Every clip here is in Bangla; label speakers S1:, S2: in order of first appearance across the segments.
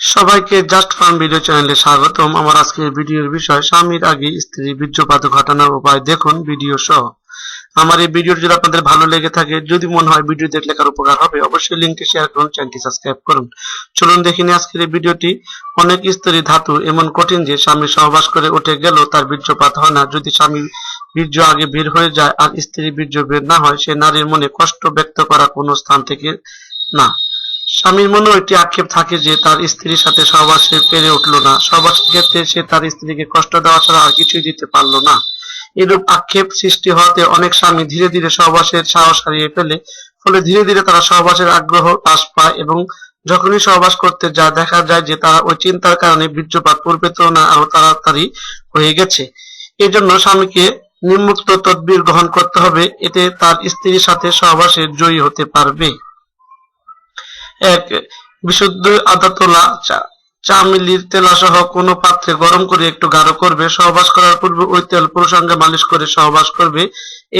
S1: সবাইকে জাস্ট ফার্ম ভিডিও চ্যানেলে স্বাগতম। আমার আজকের ভিডিওর বিষয়, স্বামীর আগে স্ত্রী বীর্যপাত ঘটানোর উপায় দেখুন ভিডিও সহ। আমার এই ভিডিও যদি আপনাদের ভালো লেগে থাকে, যদি মনে হয় ভিডিও দেখলে কার উপকার হবে, অবশ্যই লিঙ্কটি শেয়ার করুন, চ্যানেলটি সাবস্ক্রাইব করুন। চলুন দেখে নিই আজকের এই ভিডিওটি। অনেক স্ত্রী ধাতু এমন কঠিন যে স্বামী সহবাস করে উঠে গেল তার বীর্যপাত হয় না। যদি স্বামী বীর্য আগে বের হয়ে যায় আর স্ত্রী বীর্য বের না হয়, সে নারীর মনে কষ্ট ব্যক্ত করা কোনো স্থান থেকে না। স্বামীর মনেও একটি আক্ষেপ থাকে যে তার স্ত্রীর সাথে সহবাসে পেরে উঠল না। সহবাসের ক্ষেত্রে সে তার স্ত্রীকে কষ্ট দেওয়া ছাড়া আর কিছুই দিতে পারল না। এরূপ আক্ষেপ সৃষ্টি হওয়াতে অনেক স্বামী ধীরে ধীরে সহবাসের সাহস হারিয়ে ফেলে, ফলে ধীরে ধীরে তারা সহবাসের আগ্রহ হ্রাস পায় এবং যখনই সহবাস করতে যা দেখা যায় যে তারা ওই চিন্তার কারণে বীর্যপাত পূর্বে তুলনায় আরও তাড়াতাড়ি হয়ে গেছে। এই জন্য স্বামীকে নিম্মুক্ত তদবির গ্রহণ করতে হবে, এতে তার স্ত্রীর সাথে সহবাসে জয়ী হতে পারবে। এক বিশুদ্ধ আদা তোলা চা চা মিলির তেলা সহ কোনো পাত্রে গরম করে একটু গাঢ় করবে, সহবাস করার পূর্বে ওই তেল পুরুষাঙ্গে মালিশ করে সহবাস করবে।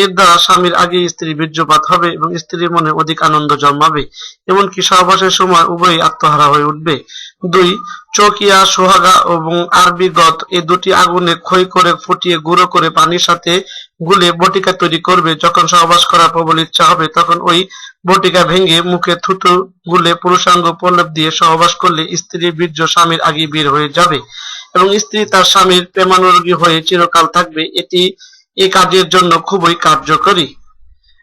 S1: এর দ্বারা স্বামীর আগে স্ত্রী বীর্যপাত হবে এবং স্ত্রীর মনে অধিক আনন্দ জন্মাবে। এমনকি সহবাসের সময় উভয়ই আত্মহারা হয়ে উঠবে। দুই, চকিয়া, সোহাগা এবং আরবি গত এই দুটি আগুনে ক্ষয় করে ফুটিয়ে গুঁড়ো করে পানির সাথে গুলে বটিকা তৈরি করবে। যখন সহবাস করার প্রবল ইচ্ছা হবে, তখন ওই বটিকা ভেঙে মুখে থুতু গুলে পুরুষাঙ্গ প্রলেপ দিয়ে সহবাস করলে স্ত্রীর বীর্য স্বামীর আগে বের হয়ে যাবে এবং স্ত্রী তার স্বামীর প্রেমানুরোগী হয়ে চিরকাল থাকবে। এটি এ কাজের জন্য খুবই কার্যকরী।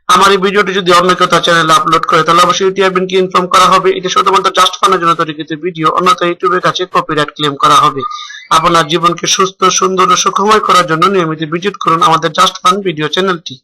S1: আমার এই ভিডিওটি যদি অন্য কেউ তার চ্যানেলে আপলোড করে, তাহলে অবশ্যই ইউটিউবকে ইনফর্ম করা হবে। এটি শুধুমাত্র জাস্ট ফানের জন্য তৈরিকৃত ভিডিও, অন্যথা ইউটিউবের কাছে কপিরাইট ক্লেম করা হবে। আপনার জীবনকে সুস্থ, সুন্দর ও সুখময় করার জন্য নিয়মিত ভিজিট করুন আমাদের জাস্ট ফান ভিডিও চ্যানেলটি